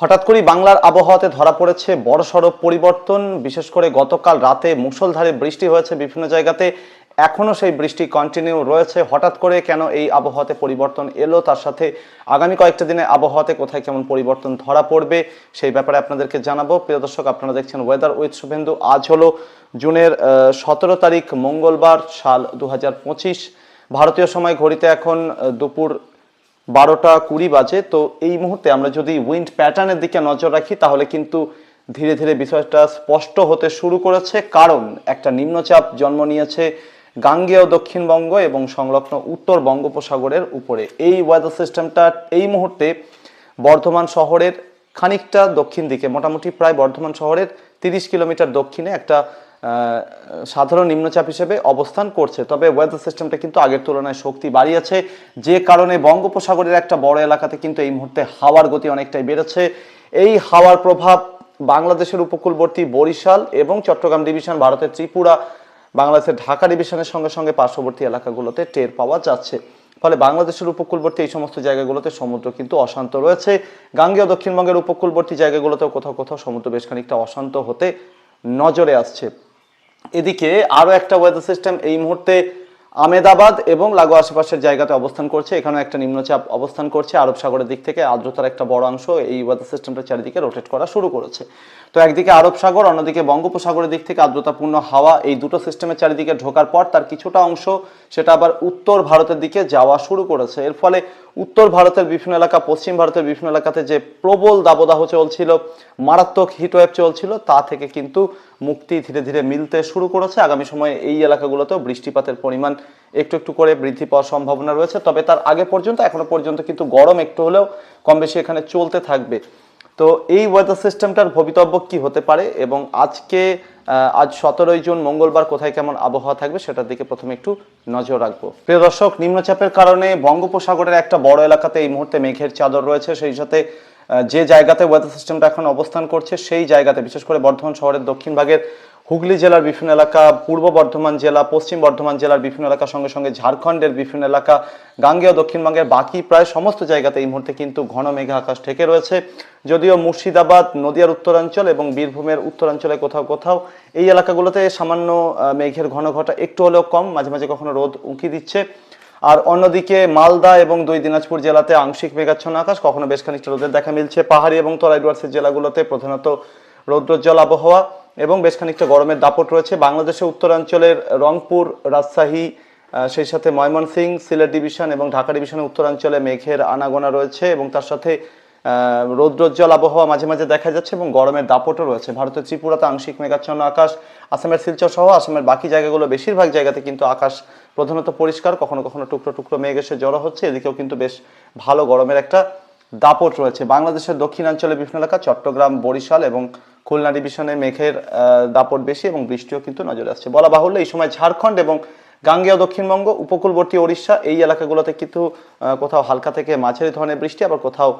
হঠাৎ করেই বাংলার আবহাওয়াতে ধরা পড়েছে বড়সড় পরিবর্তন। বিশেষ করে গতকাল রাতে মুষলধারে বৃষ্টি হয়েছে বিভিন্ন জায়গাতে। এখনও সেই বৃষ্টি কন্টিনিউ রয়েছে। হঠাৎ করে কেন এই আবহাওয়াতে পরিবর্তন এলো? তার সাথে আগামী কয়েকটা দিনে আবহাওয়াতে কোথায় কেমন পরিবর্তন ধরা পড়বে, সেই ব্যাপারে আপনাদেরকে জানাব। প্রিয় দর্শক, আপনারা দেখছেন ওয়েদার উইথ শুভেন্দু। আজ হলো জুনের সতেরো তারিখ, মঙ্গলবার, সাল দু হাজার পঁচিশ। ভারতীয় সময় ঘড়িতে এখন দুপুর বারোটা কুড়ি বাজে, তো এই মুহূর্তে আমরা যদি উইন্ড প্যাটার্নের দিকে নজর রাখি, তাহলে কিন্তু ধীরে ধীরে বিষয়টা স্পষ্ট হতে শুরু করেছে। কারণ একটা নিম্নচাপ জন্ম নিয়েছে গাঙ্গেয় দক্ষিণবঙ্গ এবং সংলগ্ন উত্তর বঙ্গোপসাগরের উপরে। এই ওয়েদার সিস্টেমটা এই মুহূর্তে বর্ধমান শহরের খানিকটা দক্ষিণ দিকে, মোটামুটি প্রায় বর্ধমান শহরের তিরিশ কিলোমিটার দক্ষিণে একটা সাধারণ নিম্নচাপ হিসেবে অবস্থান করছে। তবে ওয়েদার সিস্টেমটা কিন্তু আগের তুলনায় শক্তি বাড়িয়েছে। যে কারণে বঙ্গোপসাগরের একটা বড় এলাকাতে কিন্তু এই মুহূর্তে হাওয়ার গতি অনেকটাই বেড়েছে। এই হাওয়ার প্রভাব বাংলাদেশের উপকূলবর্তী বরিশাল এবং চট্টগ্রাম ডিভিশন, ভারতের ত্রিপুরা, বাংলাদেশের ঢাকা ডিভিশনের সঙ্গে সঙ্গে পার্শ্ববর্তী এলাকাগুলোতে টের পাওয়া যাচ্ছে। ফলে বাংলাদেশের উপকূলবর্তী এই সমস্ত জায়গাগুলোতে সমুদ্র কিন্তু অশান্ত রয়েছে। গাঙ্গেয় দক্ষিণবঙ্গের উপকূলবর্তী জায়গাগুলোতেও কোথাও কোথাও সমুদ্র বেশ খানিকটা অশান্ত হতে নজরে আসছে। এদিকে আরও একটা ওয়েদার সিস্টেম এই মুহূর্তে আমেদাবাদ এবং লাগো আশেপাশের জায়গাতে অবস্থান করছে। এখানেও একটা নিম্নচাপ অবস্থান করছে। আরব সাগরের দিক থেকে আর্দ্রতার একটা বড় অংশ এই ওয়েদার সিস্টেমটা চারিদিকে রোটেট করা শুরু করেছে। তো একদিকে আরব সাগর, অন্যদিকে বঙ্গোপসাগরের দিক থেকে আর্দ্রতাপূর্ণ হাওয়া এই দুটো সিস্টেমের চারিদিকে ঢোকার পর তার কিছুটা অংশ সেটা আবার উত্তর ভারতের দিকে যাওয়া শুরু করেছে। এর ফলে উত্তর ভারতের বিভিন্ন এলাকা, পশ্চিম ভারতের বিভিন্ন এলাকাতে যে প্রবল দাবদাহ চলছিল, মারাত্মক হিটওয়েভ চলছিল, তা থেকে কিন্তু মুক্তি ধীরে ধীরে মিলতে শুরু করেছে। আগামী সময়ে এই এলাকাগুলোতেও বৃষ্টিপাতের পরিমাণ একটু একটু করে বৃদ্ধি পাওয়ার সম্ভাবনা রয়েছে। তবে তার আগে পর্যন্ত, এখনও পর্যন্ত কিন্তু গরম একটু হলেও কম বেশি এখানে চলতে থাকবে। তো এই ওয়েদার সিস্টেমটার ভবিতব্য কি হতে পারে? এবং আজকে আজ সতেরোই জুন, মঙ্গলবার কোথায় কেমন আবহাওয়া থাকবে সেটার দিকে প্রথমে একটু নজর রাখব। প্রিয় দর্শক, নিম্নচাপের কারণে বঙ্গোপসাগরের একটা বড় এলাকাতে এই মুহূর্তে মেঘের চাদর রয়েছে। সেই সাথে যে জায়গাতে ওয়েদার সিস্টেমটা এখন অবস্থান করছে, সেই জায়গাতে, বিশেষ করে বর্ধমান শহরের দক্ষিণ ভাগের হুগলি জেলার বিভিন্ন এলাকা, পূর্ব বর্ধমান জেলা, পশ্চিম বর্ধমান জেলার বিভিন্ন এলাকার সঙ্গে সঙ্গে ঝাড়খণ্ডের বিভিন্ন এলাকা, গাঙ্গেয় দক্ষিণবঙ্গের বাকি প্রায় সমস্ত জায়গাতে এই মুহূর্তে কিন্তু ঘন মেঘা আকাশ ঠেকে রয়েছে। যদিও মুর্শিদাবাদ, নদিয়ার উত্তরাঞ্চল এবং বীরভূমের উত্তরাঞ্চলে কোথাও কোথাও এই এলাকাগুলোতে সামান্য মেঘের ঘন ঘটা একটু হলেও কম, মাঝে মাঝে কখনো রোদ উঁকি দিচ্ছে। আর অন্যদিকে মালদা এবং দুই দিনাজপুর জেলাতে আংশিক মেঘাচ্ছন্ন আকাশ, কখনো বেশ খানিকটা রোদের দেখা মিলছে। পাহাড়ি এবং তরাই ডুয়ার্সের জেলাগুলোতে প্রধানত রৌদ্রোজ্জ্বল আবহাওয়া। এবং বেশ খানিকটা গরমের দাপট রয়েছে। বাংলাদেশের উত্তরাঞ্চলের রংপুর, রাজশাহী সেই সাথে ময়মনসিংহ, সিলেট ডিভিশন এবং ঢাকা ডিভিশনের উত্তরাঞ্চলে মেঘের আনাগোনা রয়েছে এবং তার সাথে রৌদ্রোজ্জ্বল আবহাওয়া মাঝে মাঝে দেখা যাচ্ছে এবং গরমের দাপটও রয়েছে। ভারতের ত্রিপুরাতে আংশিক মেঘাচ্ছন্ন আকাশ, আসামের শিলচর সহ আসামের বাকি জায়গাগুলো বেশিরভাগ জায়গাতে কিন্তু আকাশ প্রধানত পরিষ্কার, কখনো কখনো টুকরো টুকরো মেঘ এসে জড়ো হচ্ছে। এদিকেও কিন্তু বেশ ভালো গরমের একটা দাপট রয়েছে। বাংলাদেশের দক্ষিণাঞ্চলে বিভিন্ন এলাকা চট্টগ্রাম, বরিশাল এবং খুলনা ডিভিশনে মেঘের দাপট বেশি এবং বৃষ্টিও কিন্তু নজরে আসছে। বলা বাহুল্য, এই সময় ঝাড়খণ্ড এবং গাঙ্গেয় দক্ষিণবঙ্গ, উপকূলবর্তী ওড়িশা, এই এলাকাগুলোতে কিন্তু কোথাও হালকা থেকে মাঝারি ধরনের বৃষ্টি, আবার কোথাও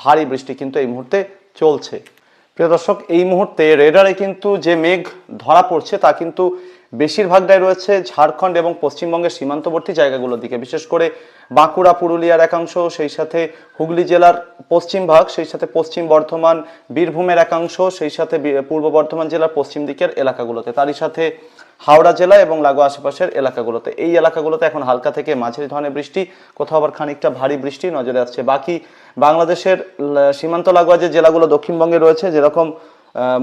ভারী বৃষ্টি কিন্তু এই মুহূর্তে চলছে। প্রিয় দর্শক, এই মুহূর্তে রেডারে কিন্তু যে মেঘ ধরা পড়ছে, তা কিন্তু বেশিরভাগটাই রয়েছে ঝাড়খণ্ড এবং পশ্চিমবঙ্গের সীমান্তবর্তী জায়গাগুলোর দিকে। বিশেষ করে বাঁকুড়া, পুরুলিয়ার একাংশ, সেই সাথে হুগলি জেলার পশ্চিম ভাগ, সেই সাথে পশ্চিম বর্ধমান, বীরভূমের একাংশ, সেই সাথে পূর্ব বর্ধমান জেলার পশ্চিম দিকের এলাকাগুলোতে। তারই সাথে হাওড়া জেলা এবং লাগো আশেপাশের এলাকাগুলোতে। এই এলাকাগুলোতে এখন হালকা থেকে মাঝারি ধরনের বৃষ্টি, কোথাও আবার খানিকটা ভারী বৃষ্টি নজরে আসছে। বাকি বাংলাদেশের সীমান্ত লাগোয়া যে জেলাগুলো দক্ষিণবঙ্গে রয়েছে, যেরকম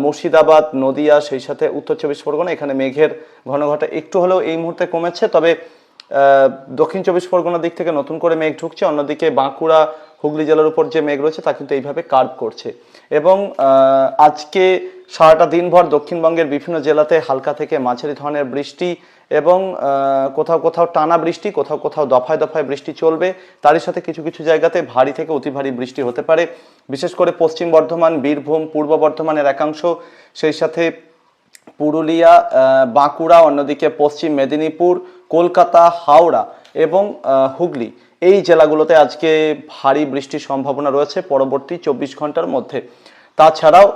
মুর্শিদাবাদ, নদিয়া, সেই সাথে উত্তর চব্বিশ পরগনা, এখানে মেঘের ঘনঘটা একটু হলেও এই মুহূর্তে কমেছে, তবে দক্ষিণ চব্বিশ পরগনার দিক থেকে নতুন করে মেঘ ঢুকছে, অন্যদিকে বাঁকুড়া, হুগলি জেলার উপর যে মেঘ রয়েছে, তা কিন্তু এইভাবে কার্ভ করছে। এবং আজকে সারাটা দিনভর দক্ষিণবঙ্গের বিভিন্ন জেলাতে হালকা থেকে মাঝারি ধরনের বৃষ্টি এবং কোথাও কোথাও টানা বৃষ্টি, কোথাও কোথাও দফায় দফায় বৃষ্টি চলবে। তারই সাথে কিছু কিছু জায়গাতে ভারী থেকে অতি ভারী বৃষ্টি হতে পারে। বিশেষ করে পশ্চিম বর্ধমান, বীরভূম, পূর্ব বর্ধমানের একাংশ, সেই সাথে পুরুলিয়া বাঁকুড়া, অন্যদিকে পশ্চিম মেদিনীপুর, কলকাতা, হাওড়া এবং হুগলি। এই জেলাগুলোতে আজকে ভারী বৃষ্টির সম্ভাবনা রয়েছে পরবর্তী চব্বিশ ঘণ্টার মধ্যে। তাছাড়াও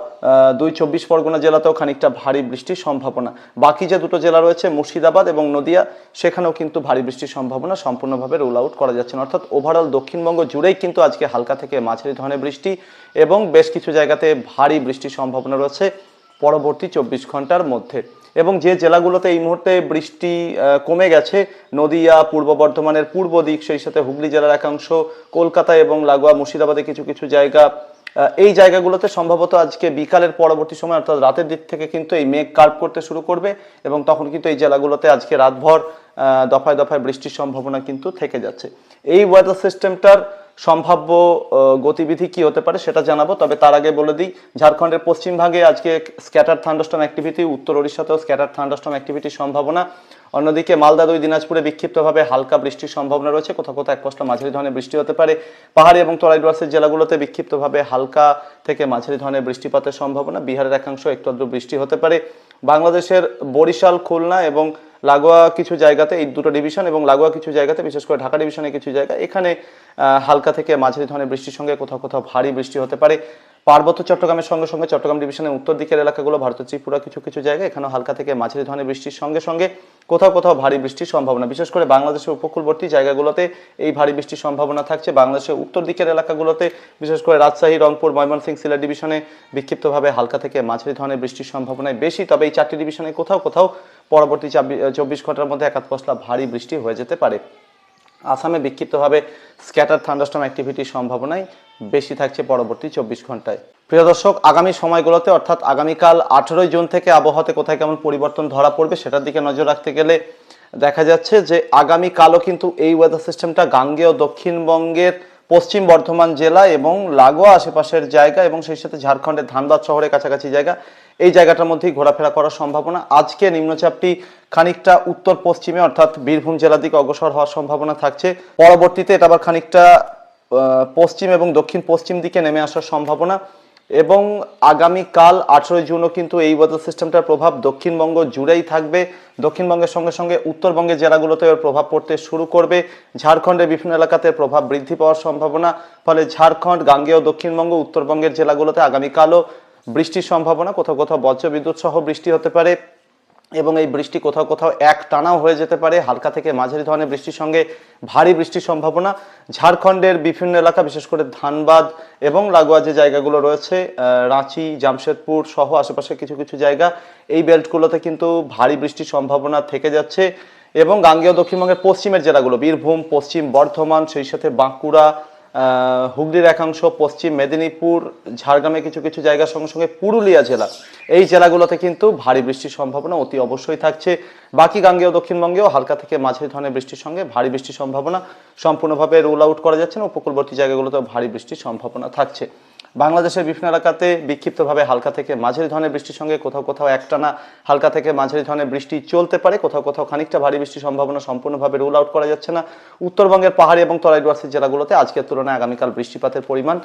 দুই চব্বিশ পরগনা জেলাতেও খানিকটা ভারী বৃষ্টির সম্ভাবনা। বাকি যে দুটো জেলা রয়েছে, মুর্শিদাবাদ এবং নদিয়া, সেখানেও কিন্তু ভারী বৃষ্টির সম্ভাবনা সম্পূর্ণভাবে রোল আউট করা যাচ্ছে না। অর্থাৎ ওভারঅল দক্ষিণবঙ্গ জুড়েই কিন্তু আজকে হালকা থেকে মাঝারি ধরনের বৃষ্টি এবং বেশ কিছু জায়গাতে ভারী বৃষ্টির সম্ভাবনা রয়েছে পরবর্তী চব্বিশ ঘণ্টার মধ্যে। এবং যে জেলাগুলোতে এই মুহূর্তে বৃষ্টি কমে গেছে, নদিয়া, পূর্ব বর্ধমানের পূর্ব দিক, সেই সাথে হুগলি জেলার একাংশ, কলকাতা এবং লাগোয়া, মুর্শিদাবাদে কিছু কিছু জায়গা এই জায়গাগুলোতে সম্ভবত আজকে বিকালের পরবর্তী সময়, অর্থাৎ রাতের দিক থেকে কিন্তু এই মেঘ কার্ভ করতে শুরু করবে এবং তখন কিন্তু এই জেলাগুলোতে আজকে রাতভর দফায় দফায় বৃষ্টির সম্ভাবনা কিন্তু থেকে যাচ্ছে। এই ওয়েদার সিস্টেমটার সম্ভাব্য গতিবিধি কি হতে পারে সেটা জানাব, তবে তার আগে বলে দিই, ঝাড়খণ্ডের পশ্চিম ভাগে আজকে স্ক্যাটার থান্ডস্টম অ্যাক্টিভিটি, উত্তর ওড়িশাতেও স্ক্যাটার থান্ডস্টম অ্যাক্টিভিটির সম্ভাবনা। অন্যদিকে মালদা দুই, দিনাজপুরে বিক্ষিপ্তভাবে হালকা বৃষ্টির সম্ভাবনা রয়েছে, কোথাও কোথাও এক পশলা মাঝারি ধরনের বৃষ্টি হতে পারে। পাহাড়ি এবং তরাই ডুয়ার্সের জেলাগুলোতে বিক্ষিপ্তভাবে হালকা থেকে মাঝারি ধরনের বৃষ্টিপাতের সম্ভাবনা। বিহারের একাংশ একটু আধটু বৃষ্টি হতে পারে। বাংলাদেশের বরিশাল, খুলনা এবং লাগোয়া কিছু জায়গাতে, এই দুটো ডিভিশন এবং লাগোয়া কিছু জায়গাতে, বিশেষ করে ঢাকা ডিভিশনের কিছু জায়গা, এখানে হালকা থেকে মাঝারি ধরনের বৃষ্টির সঙ্গে কোথাও কোথাও ভারী বৃষ্টি হতে পারে। পার্বত্য চট্টগ্রামের সঙ্গে সঙ্গে চট্টগ্রাম ডিভিশনের উত্তর দিকের এলাকাগুলো ভারতের ত্রিপুরা কিছু কিছু জায়গায় এখানেও হালকা থেকে মাঝারি ধরনের বৃষ্টির সঙ্গে সঙ্গে কোথাও কোথাও ভারী বৃষ্টির সম্ভাবনা। বিশেষ করে বাংলাদেশের উপকূলবর্তী জায়গাগুলোতে এই ভারী বৃষ্টির সম্ভাবনা থাকছে। বাংলাদেশের উত্তর দিকের এলাকাগুলোতে, বিশেষ করে রাজশাহী, রংপুর, ময়মনসিংহ, সিলেট ডিভিশনে বিক্ষিপ্তভাবে হালকা থেকে মাঝারি ধরনের বৃষ্টির সম্ভাবনায় বেশি। তবে এই চারটি ডিভিশনে কোথাও কোথাও পরবর্তী চব্বিশ ঘণ্টার মধ্যে একাত পশলা ভারী বৃষ্টি হয়ে যেতে পারে। আসামে বিক্ষিপ্তভাবে স্ক্যাটার থান্ডারস্টম অ্যাক্টিভিটির সম্ভাবনাই বেশি থাকছে পরবর্তী চব্বিশ ঘন্টায় প্রিয় দর্শক, আগামী সময়গুলোতে, অর্থাৎ আগামীকাল আঠেরোই জুন থেকে আবহাওয়াতে কোথায় কেমন পরিবর্তন ধরা পড়বে সেটার দিকে নজর রাখতে গেলে দেখা যাচ্ছে যে আগামীকালও কিন্তু এই ওয়েদার সিস্টেমটা গাঙ্গেয় দক্ষিণবঙ্গের পশ্চিম বর্ধমান জেলা এবং লাগোয়া আশেপাশের জায়গা এবং সেই সাথে ঝাড়খণ্ডের ধানবাদ শহরের কাছাকাছি জায়গা। এই জায়গাটার মধ্যেই ঘোরাফেরা করার সম্ভাবনা। আজকে নিম্নচাপটি খানিকটা উত্তর পশ্চিমে অর্থাৎ বীরভূম জেলার দিকে অগ্রসর হওয়ার সম্ভাবনা থাকছে। পরবর্তীতে এটা আবার খানিকটা পশ্চিম এবং দক্ষিণ পশ্চিম দিকে নেমে আসার সম্ভাবনা। এবং আগামীকাল আঠেরোই জুনও কিন্তু এই ওয়েদার সিস্টেমটার প্রভাব দক্ষিণবঙ্গ জুড়েই থাকবে। দক্ষিণবঙ্গের সঙ্গে সঙ্গে উত্তরবঙ্গের জেলাগুলোতে এর প্রভাব পড়তে শুরু করবে। ঝাড়খণ্ডের বিভিন্ন এলাকাতে প্রভাব বৃদ্ধি পাওয়ার সম্ভাবনা, ফলে ঝাড়খণ্ড, গাঙ্গেয়, দক্ষিণবঙ্গ, উত্তরবঙ্গের জেলাগুলোতে আগামীকালও বৃষ্টির সম্ভাবনা। কোথাও কোথাও বজ্রবিদ্যুৎ সহ বৃষ্টি হতে পারে। এবং এই বৃষ্টি কোথাও কোথাও এক টানাও হয়ে যেতে পারে। হালকা থেকে মাঝারি ধরনের বৃষ্টির সঙ্গে ভারী বৃষ্টির সম্ভাবনা। ঝাড়খণ্ডের বিভিন্ন এলাকা, বিশেষ করে ধানবাদ এবং লাগোয়া যে জায়গাগুলো রয়েছে রাঁচি, জামশেদপুর সহ আশেপাশে কিছু কিছু জায়গা, এই বেল্টগুলোতে কিন্তু ভারী বৃষ্টির সম্ভাবনা থেকে যাচ্ছে। এবং গাঙ্গেয় দক্ষিণবঙ্গের পশ্চিমের জেলাগুলো, বীরভূম, পশ্চিম বর্ধমান, সেই সাথে বাঁকুড়া হুগলির একাংশ, পশ্চিম মেদিনীপুর ঝাড়গ্রামে কিছু কিছু জায়গার সঙ্গে সঙ্গে পুরুলিয়া জেলা। এই জেলাগুলোতে কিন্তু ভারী বৃষ্টির সম্ভাবনা অতি অবশ্যই থাকছে। বাকি গাঙ্গেয় দক্ষিণবঙ্গেও হালকা থেকে মাঝারি ধরনের বৃষ্টির সঙ্গে ভারী বৃষ্টির সম্ভাবনা সম্পূর্ণভাবে রোল আউট করা যাচ্ছে না। উপকূলবর্তী জায়গাগুলোতেও ভারী বৃষ্টির সম্ভাবনা থাকছে। বাংলাদেশের বিভিন্ন এলাকাতে বিক্ষিপ্তভাবে হালকা থেকে মাঝারি ধরনের বৃষ্টির সঙ্গে কোথাও কোথাও একটানা হালকা থেকে মাঝারি ধরনের বৃষ্টি চলতে পারে। কোথাও কোথাও খানিকটা ভারী বৃষ্টির সম্ভাবনা সম্পূর্ণভাবে রুল আউট করা যাচ্ছে না। উত্তরবঙ্গের পাহাড়ি এবং তরাই ডুয়ার্সের জেলাগুলোতে আজকের তুলনায় আগামীকাল বৃষ্টিপাতের পরিমাণ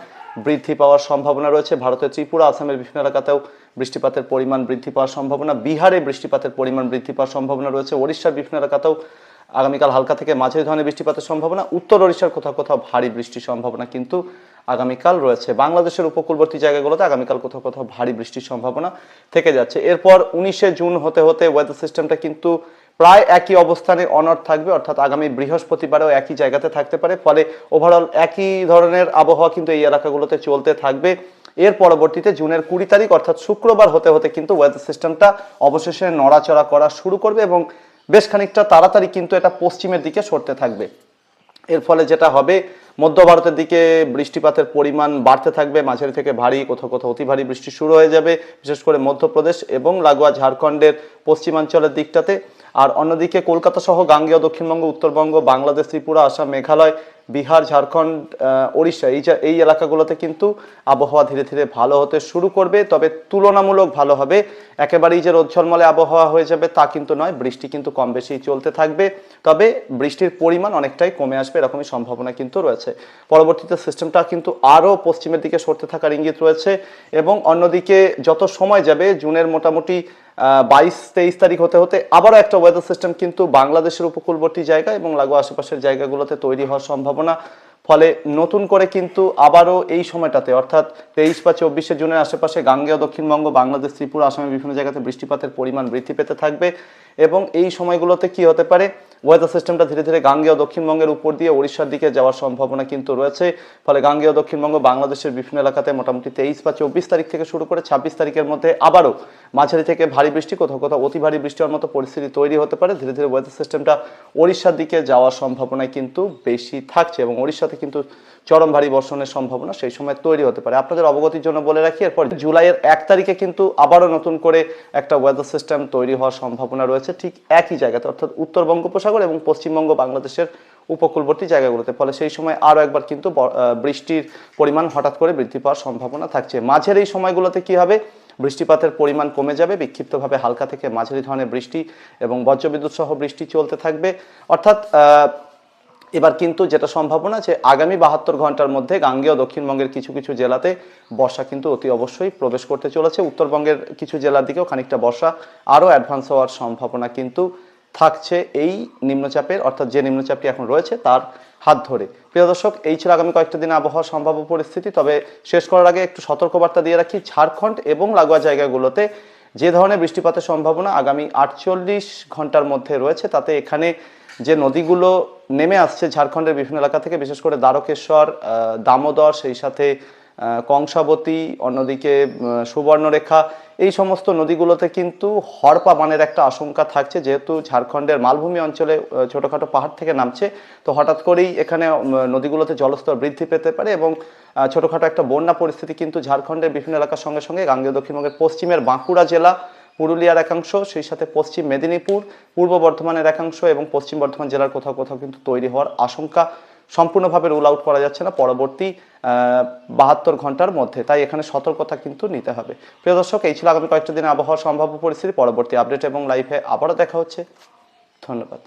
বৃদ্ধি পাওয়ার সম্ভাবনা রয়েছে। ভারতের ত্রিপুরা, আসামের বিভিন্ন এলাকাতেও বৃষ্টিপাতের পরিমাণ বৃদ্ধি পাওয়ার সম্ভাবনা। বিহারে বৃষ্টিপাতের পরিমাণ বৃদ্ধি পাওয়ার সম্ভাবনা রয়েছে। ওড়িশার বিভিন্ন এলাকাতেও আগামীকাল হালকা থেকে মাঝারি ধরনের বৃষ্টিপাতের সম্ভাবনা। উত্তর ওড়িশার কোথাও কোথাও ভারী বৃষ্টির সম্ভাবনা কিন্তু আগামীকাল রয়েছে। বাংলাদেশের উপকূলবর্তী জায়গাগুলোতে আগামীকাল কোথাও কোথাও ভারী বৃষ্টির সম্ভাবনা থেকে যাচ্ছে। এরপর উনিশে জুন হতে হতে ওয়েদার সিস্টেমটা কিন্তু প্রায় একই অবস্থানে অনর থাকবে, অর্থাৎ আগামী বৃহস্পতিবারেও একই জায়গাতে থাকতে পারে। ফলে ওভারঅল একই ধরনের আবহাওয়া কিন্তু এই এলাকাগুলোতে চলতে থাকবে। এর পরবর্তীতে জুনের কুড়ি তারিখ, অর্থাৎ শুক্রবার হতে হতে কিন্তু ওয়েদার সিস্টেমটা অবশেষে নড়াচড়া করা শুরু করবে এবং বেশ খানিকটা তাড়াতাড়ি কিন্তু এটা পশ্চিমের দিকে সরতে থাকবে। এর ফলে যেটা হবে, মধ্য ভারতের দিকে বৃষ্টিপাতের পরিমাণ বাড়তে থাকবে, মাঝারি থেকে ভারী, কোথাও কোথাও অতি ভারী বৃষ্টি শুরু হয়ে যাবে, বিশেষ করে মধ্যপ্রদেশ এবং লাগোয়া ঝাড়খণ্ডের পশ্চিমাঞ্চলের দিকটাতে। আর অন্যদিকে কলকাতা সহ গাঙ্গেয় দক্ষিণবঙ্গ, উত্তরবঙ্গ, বাংলাদেশ, ত্রিপুরা, আসাম, মেঘালয় বিহার, ঝাড়খণ্ড ওড়িশা, এই এই এলাকাগুলোতে কিন্তু আবহাওয়া ধীরে ধীরে ভালো হতে শুরু করবে, তবে তুলনামূলক ভালো হবে। একেবারেই যে রোদ ঝলমলে আবহাওয়া হয়ে যাবে তা কিন্তু নয়, বৃষ্টি কিন্তু কম বেশি চলতে থাকবে, তবে বৃষ্টির পরিমাণ অনেকটাই কমে আসবে এরকমই সম্ভাবনা কিন্তু রয়েছে। পরবর্তীতে সিস্টেমটা কিন্তু আরও পশ্চিমের দিকে সরতে থাকার ইঙ্গিত রয়েছে এবং অন্যদিকে যত সময় যাবে, জুনের মোটামুটি বাইশ তেইশ তারিখ হতে হতে আবারও একটা ওয়েদার সিস্টেম কিন্তু বাংলাদেশের উপকূলবর্তী জায়গা এবং লাগোয়া আশেপাশের জায়গাগুলোতে তৈরি হওয়ার সম্ভাবনা ফলে নতুন করে কিন্তু আবারও এই সময়টাতে, অর্থাৎ তেইশ বা চব্বিশে জুনের আশেপাশে গাঙ্গেয় দক্ষিণবঙ্গ, বাংলাদেশ, ত্রিপুরা আসামের বিভিন্ন জায়গাতে বৃষ্টিপাতের পরিমাণ বৃদ্ধি পেতে থাকবে এবং এই সময়গুলোতে কি হতে পারে? ওয়েদার সিস্টেমটা ধীরে ধীরে গাঙ্গেয় দক্ষিণবঙ্গের উপর দিয়ে ওড়িশার দিকে যাওয়ার সম্ভাবনা কিন্তু রয়েছে। ফলে গাঙ্গেয় দক্ষিণবঙ্গ, বাংলাদেশের বিভিন্ন এলাকাতে মোটামুটি তেইশ বা চব্বিশ তারিখ থেকে শুরু করে ছাব্বিশ তারিখের মধ্যে আবারও মাঝারি থেকে ভারী বৃষ্টি, কোথাও কোথাও অতি ভারী বৃষ্টি হওয়ার মতো পরিস্থিতি তৈরি হতে পারে। ধীরে ধীরে ওয়েদার সিস্টেমটা ওড়িশার দিকে যাওয়ার সম্ভাবনা কিন্তু বেশি থাকছে এবং ওড়িশাতে কিন্তু চরম ভারী বর্ষণের সম্ভাবনা সেই সময় তৈরি হতে পারে। আপনাদের অবগতির জন্য বলে রাখি, এরপর জুলাইয়ের এক তারিখে কিন্তু আবারও নতুন করে একটা ওয়েদার সিস্টেম তৈরি হওয়ার সম্ভাবনা রয়েছে ঠিক একই জায়গাতে, অর্থাৎ উত্তর বঙ্গোপসাগর এবং পশ্চিমবঙ্গ বাংলাদেশের উপকূলবর্তী জায়গাগুলোতে। ফলে সেই সময় আরও একবার কিন্তু বৃষ্টির পরিমাণ হঠাৎ করে বৃদ্ধি পাওয়ার সম্ভাবনা থাকছে। মাঝের এই সময়গুলোতে কি হবে? বৃষ্টিপাতের পরিমাণ কমে যাবে, বিক্ষিপ্তভাবে হালকা থেকে মাঝারি ধরনের বৃষ্টি এবং বজ্রবিদ্যুৎ সহ বৃষ্টি চলতে থাকবে। অর্থাৎ এবার কিন্তু যেটা সম্ভাবনা যে আগামী বাহাত্তর ঘণ্টার মধ্যে গাঙ্গেয় দক্ষিণবঙ্গের কিছু কিছু জেলাতে বর্ষা কিন্তু অতি অবশ্যই প্রবেশ করতে চলেছে। উত্তরবঙ্গের কিছু জেলার দিকেও খানিকটা বর্ষা আরও অ্যাডভান্স হওয়ার সম্ভাবনা কিন্তু থাকছে এই নিম্নচাপের, অর্থাৎ যে নিম্নচাপটি এখন রয়েছে তার হাত ধরে। প্রিয় দর্শক, এই ছিল আগামী কয়েকটা দিন আবহাওয়ার সম্ভাব্য পরিস্থিতি। তবে শেষ করার আগে একটু সতর্কবার্তা দিয়ে রাখি, ঝাড়খণ্ড এবং লাগোয়া জায়গাগুলোতে যে ধরনের বৃষ্টিপাতের সম্ভাবনা আগামী আটচল্লিশ ঘণ্টার মধ্যে রয়েছে, তাতে এখানে যে নদীগুলো নেমে আসছে ঝাড়খণ্ডের বিভিন্ন এলাকা থেকে, বিশেষ করে দ্বারকেশ্বর দামোদর, সেই সাথে কংসাবতী, অন্যদিকে সুবর্ণরেখা, এই সমস্ত নদীগুলোতে কিন্তু হরপা বানের একটা আশঙ্কা থাকছে। যেহেতু ঝাড়খণ্ডের মালভূমি অঞ্চলে ছোটোখাটো পাহাড় থেকে নামছে, তো হঠাৎ করেই এখানে নদীগুলোতে জলস্তর বৃদ্ধি পেতে পারে এবং ছোটোখাটো একটা বন্যা পরিস্থিতি কিন্তু ঝাড়খণ্ডের বিভিন্ন এলাকার সঙ্গে সঙ্গে গাঙ্গেয় দক্ষিণবঙ্গের পশ্চিমের বাঁকুড়া জেলা পুরুলিয়ার একাংশ, সেই সাথে পশ্চিম মেদিনীপুর, পূর্ব বর্ধমানের একাংশ এবং পশ্চিম বর্ধমান জেলার কোথাও কোথাও কিন্তু তৈরি হওয়ার আশঙ্কা সম্পূর্ণভাবে রুল আউট করা যাচ্ছে না পরবর্তী বাহাত্তর ঘণ্টার মধ্যে। তাই এখানে সতর্কতা কিন্তু নিতে হবে। প্রিয় দর্শক, এই ছিল আগামী কয়েকটা দিনে আবহাওয়া সম্ভাব্য পরিস্থিতি। পরবর্তী আপডেট এবং লাইভে আবারও দেখা হচ্ছে। ধন্যবাদ।